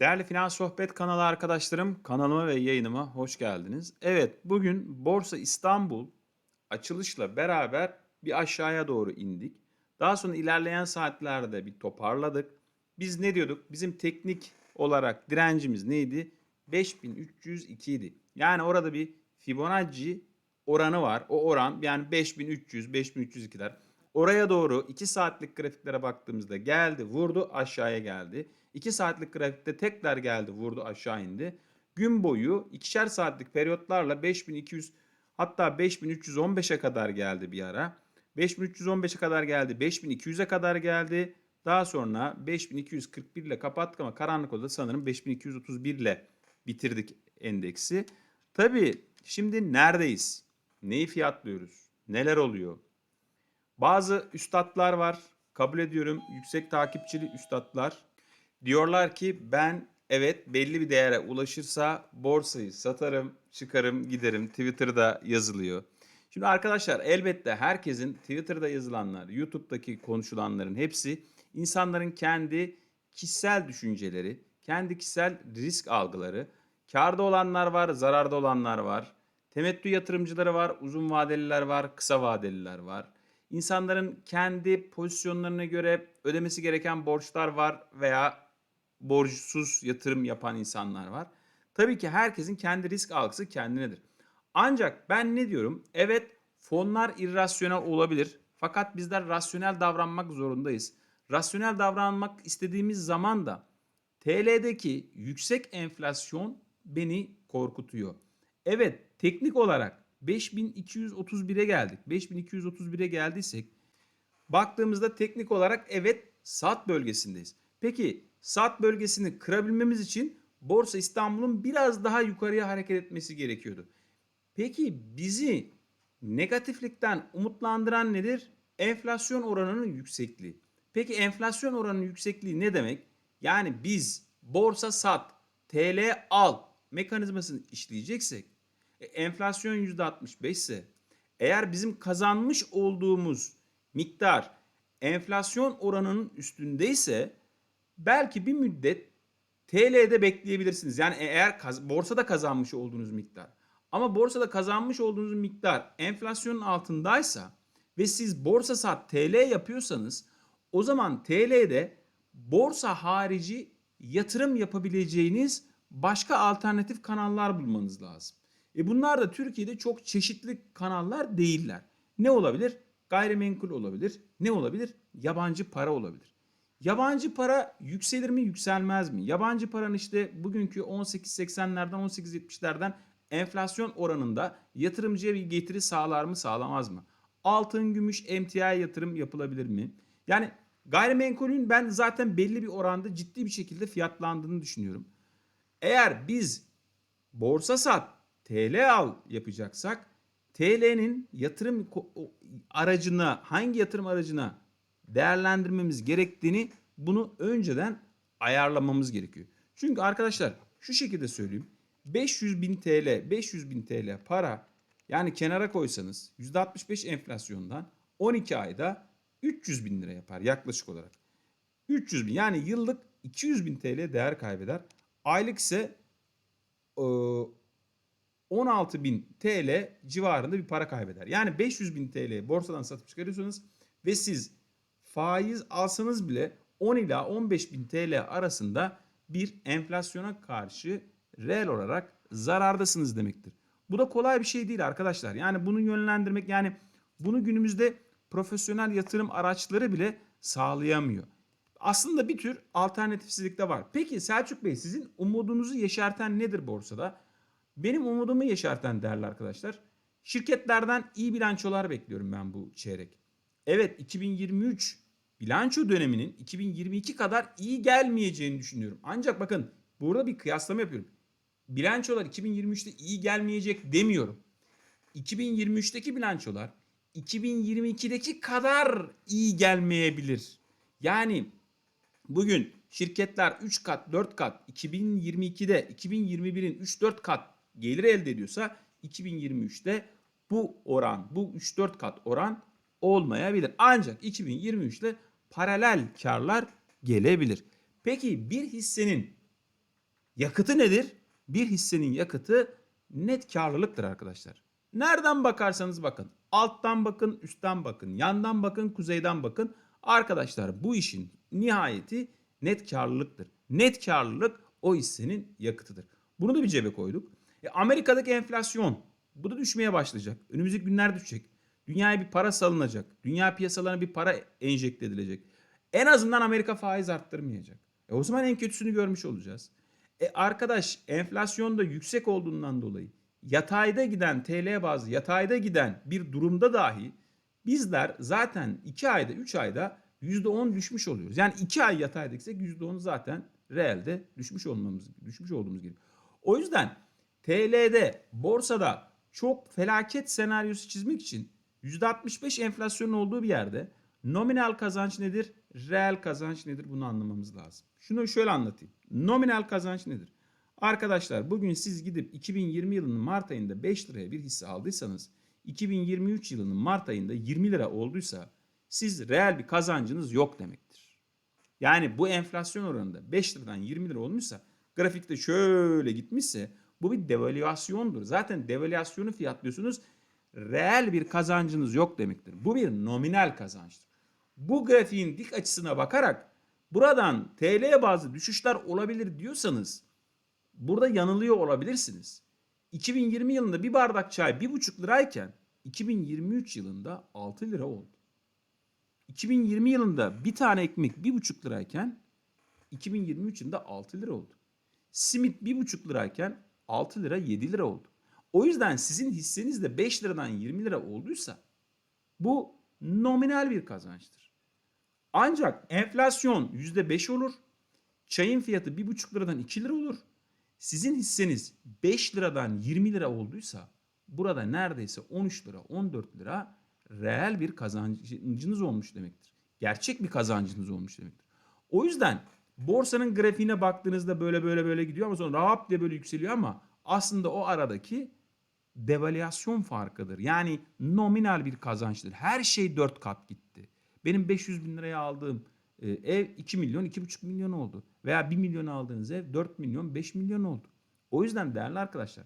Değerli Finans Sohbet kanalı arkadaşlarım, kanalıma ve yayınıma hoş geldiniz. Evet, bugün Borsa İstanbul açılışla beraber bir aşağıya doğru indik. Daha sonra ilerleyen saatlerde bir toparladık. Biz ne diyorduk? Bizim teknik olarak direncimiz neydi? 5302 idi. Yani orada bir Fibonacci oranı var. O oran yani 5300, 5302'ler. Oraya doğru 2 saatlik grafiklere baktığımızda geldi, vurdu, aşağıya geldi. 2 saatlik grafikte tekrar geldi, vurdu, aşağı indi. Gün boyu ikişer saatlik periyotlarla 5200 hatta 5315'e kadar geldi bir ara. 5315'e kadar geldi, 5200'e kadar geldi. Daha sonra 5241 ile kapattık ama karanlık odada sanırım 5231 ile bitirdik endeksi. Tabii şimdi neredeyiz? Neyi fiyatlıyoruz? Neler oluyor? Bazı üstadlar var. Kabul ediyorum. Yüksek takipçili üstadlar. Diyorlar ki ben evet belli bir değere ulaşırsa borsayı satarım, çıkarım, giderim. Twitter'da yazılıyor. Şimdi arkadaşlar elbette herkesin Twitter'da yazılanlar, YouTube'daki konuşulanların hepsi insanların kendi kişisel düşünceleri, kendi kişisel risk algıları. Karda olanlar var, zararda olanlar var. Temettü yatırımcıları var, uzun vadeliler var, kısa vadeliler var. İnsanların kendi pozisyonlarına göre ödemesi gereken borçlar var veya borçsuz yatırım yapan insanlar var. Tabii ki herkesin kendi risk algısı kendinedir. Ancak ben ne diyorum? Evet fonlar irrasyonel olabilir. Fakat bizler rasyonel davranmak zorundayız. Rasyonel davranmak istediğimiz zaman da TL'deki yüksek enflasyon beni korkutuyor. Evet teknik olarak 5231'e geldik. 5231'e geldiysek baktığımızda teknik olarak evet sat bölgesindeyiz. Peki sat bölgesini kırabilmemiz için Borsa İstanbul'un biraz daha yukarıya hareket etmesi gerekiyordu. Peki bizi negatiflikten umutlandıran nedir? Enflasyon oranının yüksekliği. Peki enflasyon oranının yüksekliği ne demek? Yani biz borsa sat, TL al mekanizmasını işleyeceksek e, enflasyon %65 ise eğer bizim kazanmış olduğumuz miktar enflasyon oranının üstündeyse belki bir müddet TL'de bekleyebilirsiniz. Yani e, eğer kaz- borsada kazanmış olduğunuz miktar ama borsada kazanmış olduğunuz miktar enflasyonun altındaysa ve siz borsa sat TL yapıyorsanız o zaman TL'de borsa harici yatırım yapabileceğiniz başka alternatif kanallar bulmanız lazım. E bunlar da Türkiye'de çok çeşitli kanallar değiller. Ne olabilir? Gayrimenkul olabilir. Ne olabilir? Yabancı para olabilir. Yabancı para yükselir mi yükselmez mi? Yabancı paranın işte bugünkü 18.80'lerden 18.70'lerden enflasyon oranında yatırımcıya bir getiri sağlar mı sağlamaz mı? Altın, gümüş, emtia yatırım yapılabilir mi? Yani gayrimenkulün ben zaten belli bir oranda ciddi bir şekilde fiyatlandığını düşünüyorum. Eğer biz borsa sat, TL al yapacaksak TL'nin yatırım aracına, hangi yatırım aracına değerlendirmemiz gerektiğini bunu önceden ayarlamamız gerekiyor. Çünkü arkadaşlar şu şekilde söyleyeyim. 500 bin TL, 500 bin TL para yani kenara koysanız %65 enflasyondan 12 ayda 300 bin lira yapar yaklaşık olarak. 300 bin yani yıllık 200 bin TL değer kaybeder. Aylık ise e, 16 bin TL civarında bir para kaybeder. Yani 500 bin TL borsadan satıp çıkarıyorsunuz ve siz faiz alsanız bile 10 ila 15 bin TL arasında bir enflasyona karşı reel olarak zarardasınız demektir. Bu da kolay bir şey değil arkadaşlar. Yani bunu yönlendirmek yani bunu günümüzde profesyonel yatırım araçları bile sağlayamıyor. Aslında bir tür alternatifsizlik de var. Peki Selçuk Bey sizin umudunuzu yeşerten nedir borsada? Benim umudumu yeşerten değerli arkadaşlar. Şirketlerden iyi bilançolar bekliyorum ben bu çeyrek. Evet 2023 bilanço döneminin 2022 kadar iyi gelmeyeceğini düşünüyorum. Ancak bakın burada bir kıyaslama yapıyorum. Bilançolar 2023'te iyi gelmeyecek demiyorum. 2023'teki bilançolar 2022'deki kadar iyi gelmeyebilir. Yani bugün şirketler 3 kat 4 kat 2022'de 2021'in 3-4 kat gelir elde ediyorsa 2023'te bu oran bu 3-4 kat oran olmayabilir. Ancak 2023'te paralel karlar gelebilir. Peki bir hissenin Yakıtı nedir? Bir hissenin yakıtı net karlılıktır arkadaşlar. Nereden bakarsanız bakın. Alttan bakın, üstten bakın, yandan bakın, kuzeyden bakın. Arkadaşlar bu işin nihayeti net karlılıktır. Net karlılık o hissenin yakıtıdır. Bunu da bir cebe koyduk. E, Amerika'daki enflasyon bu da düşmeye başlayacak. Önümüzdeki günler düşecek. Dünyaya bir para salınacak. Dünya piyasalarına bir para enjekte edilecek. En azından Amerika faiz arttırmayacak. E o zaman en kötüsünü görmüş olacağız. E arkadaş enflasyon da yüksek olduğundan dolayı yatayda giden TL bazlı yatayda giden bir durumda dahi bizler zaten 2 ayda 3 ayda %10 düşmüş oluyoruz. Yani 2 ay yatayda gitsek %10 zaten reelde düşmüş olmamız düşmüş olduğumuz gibi. O yüzden TL'de borsada çok felaket senaryosu çizmek için %65 enflasyonun olduğu bir yerde nominal kazanç nedir? Reel kazanç nedir? Bunu anlamamız lazım. Şunu şöyle anlatayım. Nominal kazanç nedir? Arkadaşlar bugün siz gidip 2020 yılının Mart ayında 5 liraya bir hisse aldıysanız 2023 yılının Mart ayında 20 lira olduysa siz reel bir kazancınız yok demektir. Yani bu enflasyon oranında 5 liradan 20 lira olmuşsa grafikte şöyle gitmişse bu bir devalüasyondur. Zaten devalüasyonu fiyatlıyorsunuz. Reel bir kazancınız yok demektir. Bu bir nominal kazançtır. Bu grafiğin dik açısına bakarak buradan TL bazı düşüşler olabilir diyorsanız burada yanılıyor olabilirsiniz. 2020 yılında bir bardak çay 1,5 lirayken 2023 yılında 6 lira oldu. 2020 yılında bir tane ekmek 1,5 lirayken 2023 yılında 6 lira oldu. Simit 1,5 lirayken 6 lira 7 lira oldu. O yüzden sizin hisseniz de 5 liradan 20 lira olduysa bu nominal bir kazançtır. Ancak enflasyon %5 olur. Çayın fiyatı 1,5 liradan 2 lira olur. Sizin hisseniz 5 liradan 20 lira olduysa burada neredeyse 13 lira 14 lira reel bir kazancınız olmuş demektir. Gerçek bir kazancınız olmuş demektir. O yüzden borsanın grafiğine baktığınızda böyle böyle böyle gidiyor ama sonra rahat diye böyle yükseliyor ama aslında o aradaki devalüasyon farkıdır. Yani nominal bir kazançtır. Her şey 4 kat gitti. Benim 500 bin liraya aldığım e, ev 2 milyon 2,5 milyon oldu. Veya 1 milyon aldığınız ev 4 milyon 5 milyon oldu. O yüzden değerli arkadaşlar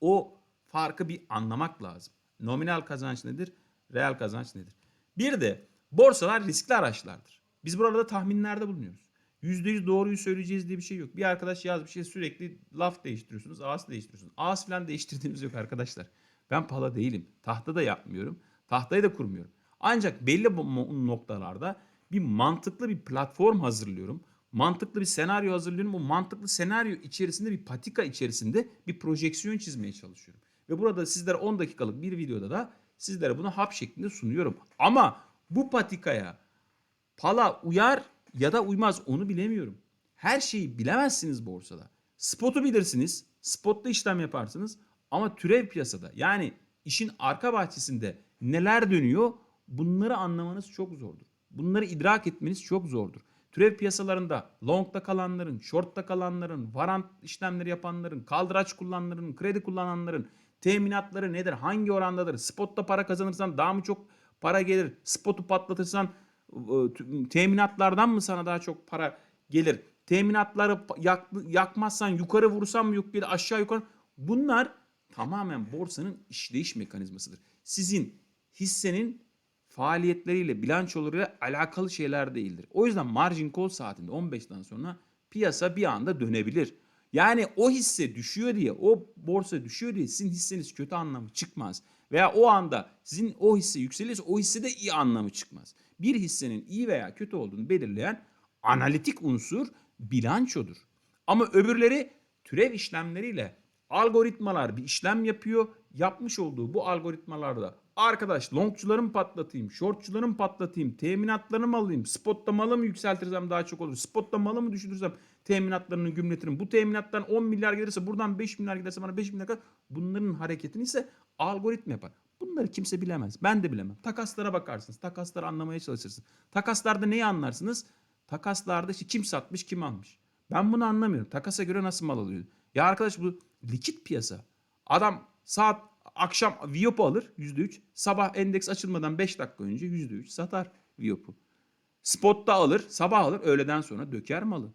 o farkı bir anlamak lazım. Nominal kazanç nedir? Reel kazanç nedir? Bir de borsalar riskli araçlardır. Biz burada tahminlerde bulunuyoruz. %100 doğruyu söyleyeceğiz diye bir şey yok. Bir arkadaş yaz bir şey sürekli laf değiştiriyorsunuz, ağız değiştiriyorsunuz. Ağız falan değiştirdiğimiz yok arkadaşlar. Ben pala değilim. Tahta da yapmıyorum. Tahtayı da kurmuyorum. Ancak belli noktalarda bir mantıklı bir platform hazırlıyorum. Mantıklı bir senaryo hazırlıyorum. Bu mantıklı senaryo içerisinde bir patika içerisinde bir projeksiyon çizmeye çalışıyorum. Ve burada sizlere 10 dakikalık bir videoda da sizlere bunu hap şeklinde sunuyorum. Ama bu patikaya pala uyar ya da uymaz onu bilemiyorum. Her şeyi bilemezsiniz borsada. Spot'u bilirsiniz. Spot'ta işlem yaparsınız. Ama türev piyasada yani işin arka bahçesinde neler dönüyor bunları anlamanız çok zordur. Bunları idrak etmeniz çok zordur. Türev piyasalarında long'da kalanların, short'ta kalanların, varant işlemleri yapanların, kaldıraç kullananların, kredi kullananların teminatları nedir? Hangi orandadır? Spot'ta para kazanırsan daha mı çok para gelir? Spot'u patlatırsan teminatlardan mı sana daha çok para gelir? Teminatları yak, yakmazsan yukarı vursan mı de aşağı yukarı. Bunlar tamamen borsanın işleyiş mekanizmasıdır. Sizin hissenin faaliyetleriyle, bilançolarıyla alakalı şeyler değildir. O yüzden margin call saatinde 15'ten sonra piyasa bir anda dönebilir. Yani o hisse düşüyor diye, o borsa düşüyor diye sizin hisseniz kötü anlamı çıkmaz. Veya o anda sizin o hisse yükselirse o hissede iyi anlamı çıkmaz. Bir hissenin iyi veya kötü olduğunu belirleyen analitik unsur bilançodur. Ama öbürleri türev işlemleriyle algoritmalar bir işlem yapıyor. Yapmış olduğu bu algoritmalarda arkadaş longçuları mı patlatayım, shortçuları mı patlatayım, teminatlarını mı alayım, spotta malı mı yükseltirsem daha çok olur, spotta malı mı düşürürsem teminatlarını gümletirim. Bu teminattan 10 milyar gelirse buradan 5 milyar giderse bana 5 milyar kadar bunların hareketini ise algoritma yapar. Bunları kimse bilemez. Ben de bilemem. Takaslara bakarsınız. Takasları anlamaya çalışırsınız. Takaslarda neyi anlarsınız? Takaslarda işte kim satmış kim almış. Ben bunu anlamıyorum. Takasa göre nasıl mal alıyor? Ya arkadaş bu likit piyasa. Adam saat akşam Viyop'u alır %3. Sabah endeks açılmadan 5 dakika önce %3 satar Viyop'u. Spot'ta alır, sabah alır, öğleden sonra döker malı.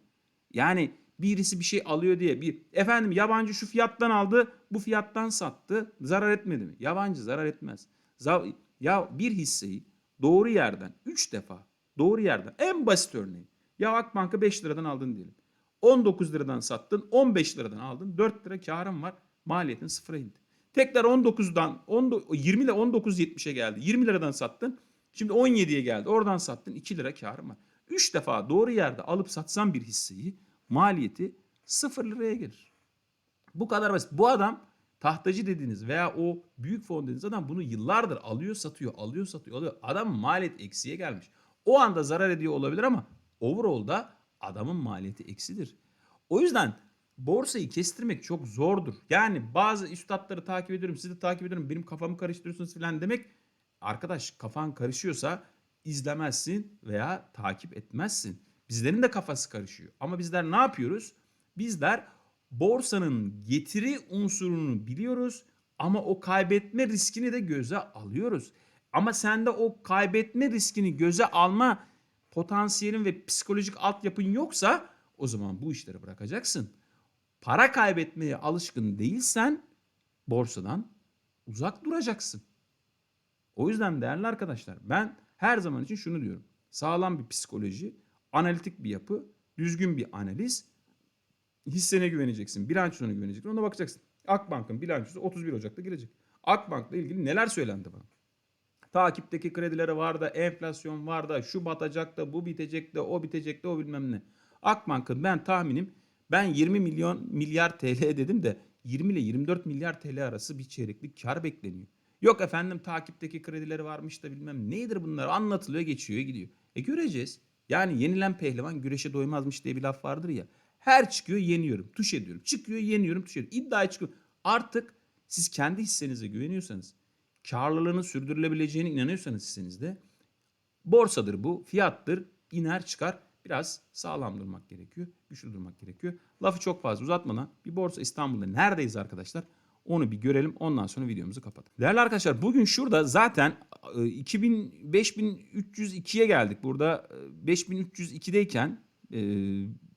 Yani birisi bir şey alıyor diye bir efendim yabancı şu fiyattan aldı bu fiyattan sattı zarar etmedi mi? Yabancı zarar etmez. Ya bir hisseyi doğru yerden 3 defa doğru yerden en basit örneği. Ya Akbank'ı 5 liradan aldın diyelim. 19 liradan sattın 15 liradan aldın 4 lira karın var maliyetin sıfıra indi. Tekrar 19'dan 10, 20 ile 19.70'e geldi. 20 liradan sattın. Şimdi 17'ye geldi. Oradan sattın 2 lira karın var. 3 defa doğru yerde alıp satsan bir hisseyi maliyeti 0 liraya gelir. Bu kadar basit. Bu adam tahtacı dediğiniz veya o büyük fon dediğiniz adam bunu yıllardır alıyor satıyor alıyor satıyor alıyor. Adam maliyet eksiye gelmiş. O anda zarar ediyor olabilir ama overall'da adamın maliyeti eksidir. O yüzden borsayı kestirmek çok zordur. Yani bazı üstadları takip ediyorum, sizi de takip ediyorum. Benim kafamı karıştırıyorsunuz falan demek. Arkadaş kafan karışıyorsa izlemezsin veya takip etmezsin. Bizlerin de kafası karışıyor. Ama bizler ne yapıyoruz? Bizler borsanın getiri unsurunu biliyoruz ama o kaybetme riskini de göze alıyoruz. Ama sende o kaybetme riskini göze alma potansiyelin ve psikolojik altyapın yoksa o zaman bu işleri bırakacaksın. Para kaybetmeye alışkın değilsen borsadan uzak duracaksın. O yüzden değerli arkadaşlar ben her zaman için şunu diyorum. Sağlam bir psikoloji, analitik bir yapı, düzgün bir analiz, hissene güveneceksin, bilançosuna güveneceksin. Ona bakacaksın. Akbank'ın bilançosu 31 Ocak'ta gelecek. Akbank'la ilgili neler söylendi bana? Takipteki kredileri var da, enflasyon var da, şu batacak da, bu bitecek de, o bitecek de, o bilmem ne. Akbank'ın ben tahminim ben 20 milyon milyar TL dedim de 20 ile 24 milyar TL arası bir çeyreklik kar bekleniyor. Yok efendim takipteki kredileri varmış da bilmem neydir bunlar anlatılıyor geçiyor gidiyor. E göreceğiz. Yani yenilen pehlivan güreşe doymazmış diye bir laf vardır ya. Her çıkıyor yeniyorum, tuş ediyorum. Çıkıyor yeniyorum, tuş ediyorum. İddiaya çıkıyor. Artık siz kendi hissenize güveniyorsanız, karlılığının sürdürülebileceğine inanıyorsanız hissenizde borsadır bu, fiyattır, iner çıkar. Biraz sağlam durmak gerekiyor, güçlü durmak gerekiyor. Lafı çok fazla uzatmadan bir borsa İstanbul'da neredeyiz arkadaşlar? Onu bir görelim ondan sonra videomuzu kapatalım. Değerli arkadaşlar bugün şurada zaten e, 2000 5302'ye geldik. Burada e, 5302'deyken e,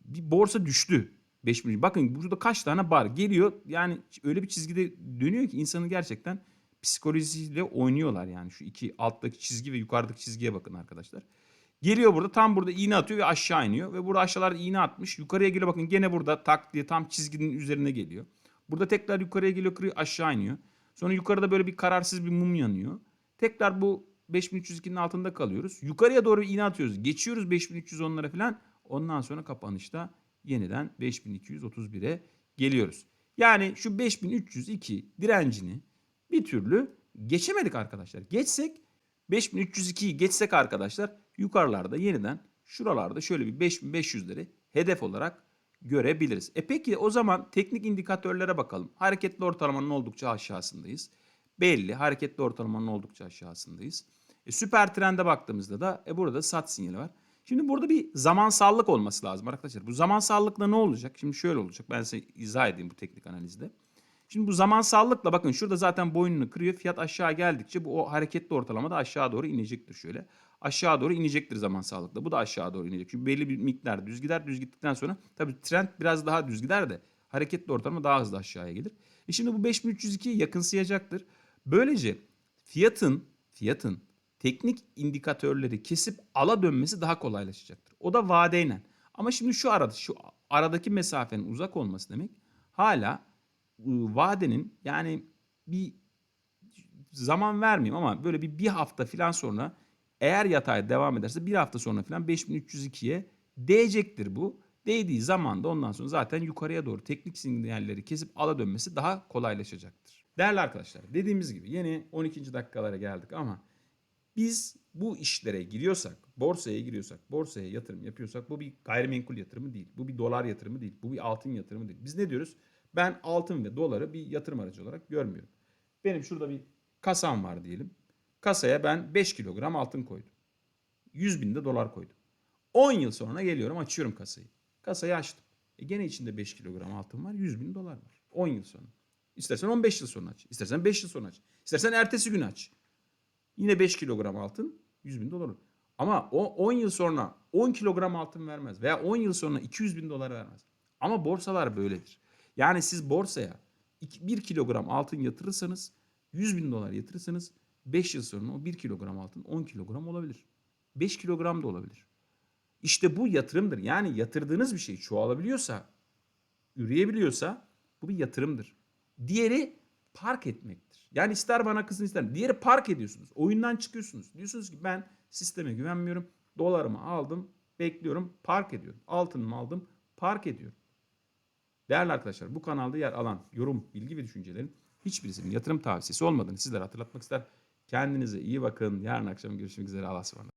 bir borsa düştü. 5000. Bakın burada kaç tane bar geliyor. Yani öyle bir çizgide dönüyor ki insanın gerçekten psikolojisiyle oynuyorlar yani. Şu iki alttaki çizgi ve yukarıdaki çizgiye bakın arkadaşlar. Geliyor burada tam burada iğne atıyor ve aşağı iniyor. Ve burada aşağılarda iğne atmış. Yukarıya geliyor bakın gene burada tak diye tam çizginin üzerine geliyor. Burada tekrar yukarıya geliyor kırıyor aşağı iniyor. Sonra yukarıda böyle bir kararsız bir mum yanıyor. Tekrar bu 5302'nin altında kalıyoruz. Yukarıya doğru iğne atıyoruz. Geçiyoruz 5310'lara falan. Ondan sonra kapanışta yeniden 5231'e geliyoruz. Yani şu 5302 direncini bir türlü geçemedik arkadaşlar. Geçsek 5302'yi geçsek arkadaşlar yukarılarda yeniden şuralarda şöyle bir 5500'leri hedef olarak görebiliriz. E peki o zaman teknik indikatörlere bakalım. Hareketli ortalamanın oldukça aşağısındayız. Belli hareketli ortalamanın oldukça aşağısındayız. E, süper trende baktığımızda da e, burada sat sinyali var. Şimdi burada bir zamansallık olması lazım arkadaşlar. Bu zamansallıkla ne olacak? Şimdi şöyle olacak. Ben size izah edeyim bu teknik analizde. Şimdi bu zamansallıkla bakın şurada zaten boynunu kırıyor. Fiyat aşağı geldikçe bu o hareketli ortalama da aşağı doğru inecektir şöyle. Aşağı doğru inecektir zamansallıkla. Bu da aşağı doğru inecek. Çünkü belli bir miktar düz gider. Düz gittikten sonra tabii trend biraz daha düz gider de hareketli ortalama daha hızlı aşağıya gelir. E şimdi bu 5302'ye yakınsayacaktır. Böylece fiyatın fiyatın teknik indikatörleri kesip ala dönmesi daha kolaylaşacaktır. O da vadeyle. Ama şimdi şu arada şu aradaki mesafenin uzak olması demek hala ıı, vadenin yani bir zaman vermeyeyim ama böyle bir bir hafta falan sonra eğer yatay devam ederse bir hafta sonra falan 5302'ye değecektir bu. Değdiği zaman da ondan sonra zaten yukarıya doğru teknik sinyalleri kesip ala dönmesi daha kolaylaşacaktır. Değerli arkadaşlar dediğimiz gibi yeni 12. dakikalara geldik ama biz bu işlere giriyorsak, borsaya giriyorsak, borsaya yatırım yapıyorsak bu bir gayrimenkul yatırımı değil. Bu bir dolar yatırımı değil. Bu bir altın yatırımı değil. Biz ne diyoruz? Ben altın ve doları bir yatırım aracı olarak görmüyorum. Benim şurada bir kasam var diyelim. Kasaya ben 5 kilogram altın koydum. 100 bin de dolar koydum. 10 yıl sonra geliyorum açıyorum kasayı. Kasayı açtım. E gene içinde 5 kilogram altın var 100 bin dolar var. 10 yıl sonra. İstersen 15 yıl sonra aç. İstersen 5 yıl sonra aç. İstersen ertesi gün aç. Yine 5 kilogram altın 100 bin dolar. Ama o 10 yıl sonra 10 kilogram altın vermez. Veya 10 yıl sonra 200 bin dolar vermez. Ama borsalar böyledir. Yani siz borsaya 1 kilogram altın yatırırsanız 100 bin dolar yatırırsanız 5 yıl sonra o 1 kilogram altın 10 kilogram olabilir. 5 kilogram da olabilir. İşte bu yatırımdır. Yani yatırdığınız bir şey çoğalabiliyorsa, üreyebiliyorsa bu bir yatırımdır. Diğeri park etmektir. Yani ister bana kızın ister. Diğeri park ediyorsunuz. Oyundan çıkıyorsunuz. Diyorsunuz ki ben sisteme güvenmiyorum. Dolarımı aldım, bekliyorum, park ediyorum. Altınımı aldım, park ediyorum. Değerli arkadaşlar bu kanalda yer alan yorum, bilgi ve düşüncelerin hiçbirisinin yatırım tavsiyesi olmadığını sizlere hatırlatmak ister. Kendinize iyi bakın. Yarın akşam görüşmek üzere. Allah'a ısmarladık.